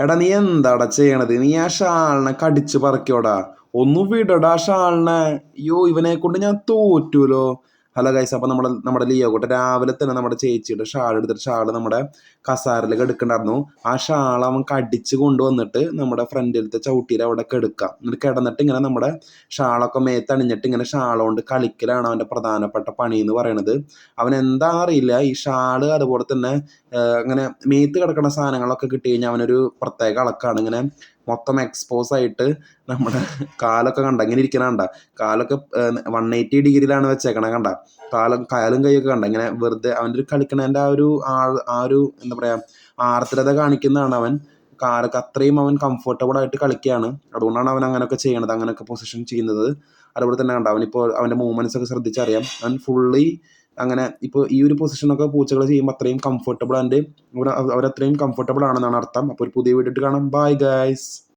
എടാ നീ എന്താടാ ചെയ്യണത്? നീ ആ ഷാളിനെ കടിച്ചു പറിക്കോടാ. ഒന്നും വിടടാ ഷാളിനെ. അയ്യോ ഇവനെ കൊണ്ട് ഞാൻ തോറ്റൂലോ? ഹലോ ഗൈസ് അപ്പോൾ നമ്മൾ നമ്മുടെ ലിയോ കൂട്ട രാവിലെ തന്നെ നമ്മുടെ ചേച്ചിയുടെ ഷാൾ എടുത്തിട്ട് ഷാൾ നമ്മുടെ കസാരയിലേക്ക് എടുക്കണ്ടായിരുന്നു. ആ ഷാൾ അവൻ കടിച്ച് കൊണ്ടുവന്നിട്ട് നമ്മുടെ ഫ്രണ്ടിലത്തെ ചവിട്ടിയിൽ അവിടെ കെടുക്കാം. എന്നിട്ട് കിടന്നിട്ട് ഇങ്ങനെ നമ്മുടെ ഷാളൊക്കെ മേത്തണിഞ്ഞിട്ട് ഇങ്ങനെ ഷാൾ കൊണ്ട് കളിക്കലാണ് അവന്റെ പ്രധാനപ്പെട്ട പണി എന്ന് പറയുന്നത് അവൻ എന്താ അറിയില്ല ഈ ഷാൾ അതുപോലെ തന്നെ അങ്ങനെ മേത്ത് കിടക്കുന്ന സാധനങ്ങളൊക്കെ കിട്ടി കഴിഞ്ഞാൽ അവനൊരു പ്രത്യേക അളക്കാണ്. ഇങ്ങനെ മൊത്തം എക്സ്പോസ് ആയിട്ട് നമ്മുടെ കാലൊക്കെ കണ്ട? ഇങ്ങനെ ഇരിക്കണ കണ്ട? കാലൊക്കെ വൺ എയ്റ്റി ഡിഗ്രിയിലാണ് വെച്ചേക്കണ കണ്ട? കാലും കാലും കൈയൊക്കെ കണ്ട? ഇങ്ങനെ വെറുതെ അവന്റെ ഒരു കളിക്കണേന്റെ ആ ഒരു ആ- ഒരു എന്താ പറയുക ആർദ്രത കാണിക്കുന്നതാണ് അവൻ. കാലൊക്കെ അത്രയും അവൻ കംഫർട്ടബിൾ ആയിട്ട് കളിക്കുകയാണ്. അതുകൊണ്ടാണ് അവൻ അങ്ങനെയൊക്കെ ചെയ്യണത് അങ്ങനെയൊക്കെ പൊസിഷൻ ചെയ്യുന്നത്. അതുപോലെ തന്നെ കണ്ട അവനിപ്പോൾ അവന്റെ മൂവ്മെന്റ്സ് ഒക്കെ ശ്രദ്ധിച്ചറിയാം. അവൻ ഫുള്ളി അങ്ങനെ ഇപ്പോൾ ഈ ഒരു പൊസിഷനൊക്കെ പൂച്ചകൾ ചെയ്യുമ്പോൾ അത്രയും കംഫർട്ടബിൾ ആൻഡ് അവരത്രയും കംഫർട്ടബിൾ ആണെന്നാണ് അർത്ഥം. അപ്പോൾ ഒരു പുതിയ വീഡിയോ കാണാം. Bye guys